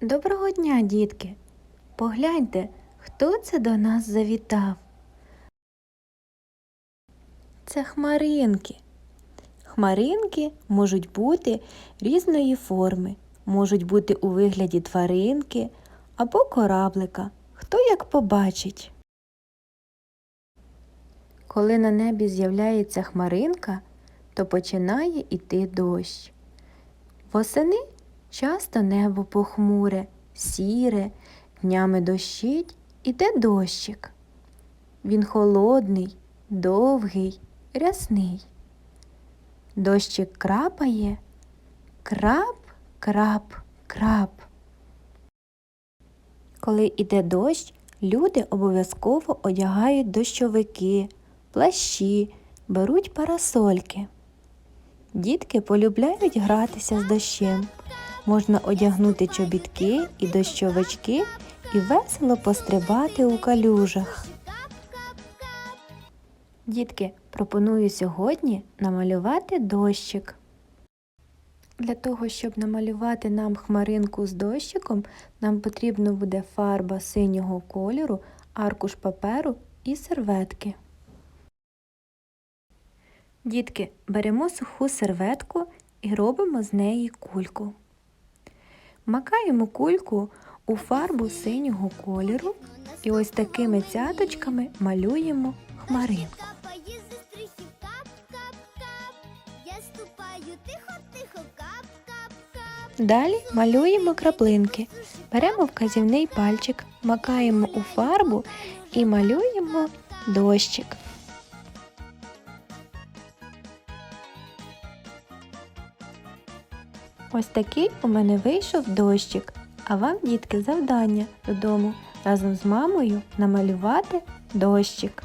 Доброго дня, дітки! Погляньте, хто це до нас завітав. Це хмаринки. Хмаринки можуть бути різної форми, можуть бути у вигляді тваринки або кораблика, хто як побачить. Коли на небі з'являється хмаринка, то починає йти дощ. Восени часто небо похмуре, сіре, днями дощить, іде дощик. Він холодний, довгий, рясний. Дощик крапає, крап, крап, крап. Коли іде дощ, люди обов'язково одягають дощовики, плащі, беруть парасольки. Дітки полюбляють гратися з дощем. Можна одягнути чобітки і дощовички і весело пострибати у калюжах. Дітки, пропоную сьогодні намалювати дощик. Для того, щоб намалювати нам хмаринку з дощиком, нам потрібно буде фарба синього кольору, аркуш паперу і серветки. Дітки, беремо суху серветку і робимо з неї кульку. Макаємо кульку у фарбу синього кольору і ось такими цяточками малюємо хмаринку. Далі малюємо краплинки. Беремо вказівний пальчик, макаємо у фарбу і малюємо дощик. Ось такий у мене вийшов дощик. А вам, дітки, завдання додому разом з мамою намалювати дощик.